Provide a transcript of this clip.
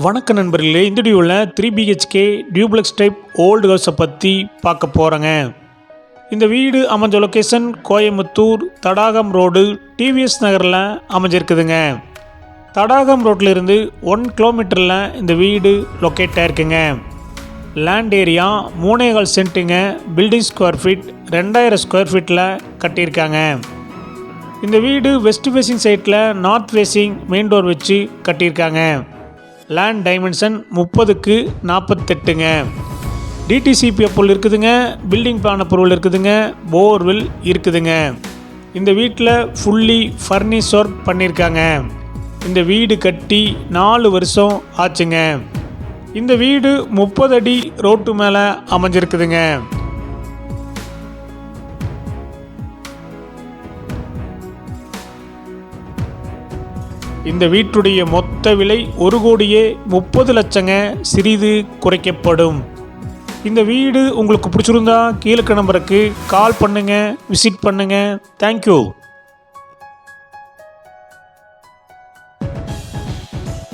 வணக்க நண்பர்களே இந்த டியூவில் three BHK duplex type old ஹவுஸை பற்றி பார்க்க போகிறேங்க இந்த வீடு அமைஞ்ச location Coimbatore Thadagam road TVS நகரில் அமைஞ்சிருக்குதுங்க. தடாகம் ரோட்டில் இருந்து ஒன் கிலோமீட்டரில் இந்த வீடு லொக்கேட் ஆயிருக்குங்க. லேண்ட் ஏரியா மூணேகால் சென்ட்டுங்க பில்டிங் ஸ்கொயர் ஃபீட் ரெண்டாயிரம் ஸ்கொயர் ஃபீட்டில் கட்டியிருக்காங்க. இந்த வீடு வெஸ்ட் ஃபேசிங் சைட்டில் நார்த் ஃபேசிங் மெயின் டோர் வச்சு கட்டியிருக்காங்க. லேண்ட் டைமென்ஷன் முப்பதுக்கு நாற்பத்தெட்டுங்க டிடிசிபி அப்ரூவல் இருக்குதுங்க பில்டிங் பிளான் அப்ரூவல் இருக்குதுங்க போர்வெல் இருக்குதுங்க. இந்த வீட்டில் ஃபுல்லி ஃபர்னிஷ் ஒர்க் பண்ணியிருக்காங்க இந்த வீடு கட்டி நாலு வருஷம் ஆச்சுங்க. இந்த வீடு முப்பது அடி ரோட்டு மேலே அமைஞ்சிருக்குதுங்க. இந்த வீட்டுடைய மொத்த விலை ஒரு கோடியே முப்பது லட்சங்க சிறிது குறைக்கப்படும். இந்த வீடு உங்களுக்கு பிடிச்சிருந்தா கீழே நம்பருக்கு கால் பண்ணுங்கள் விசிட் பண்ணுங்கள் தேங்க்யூ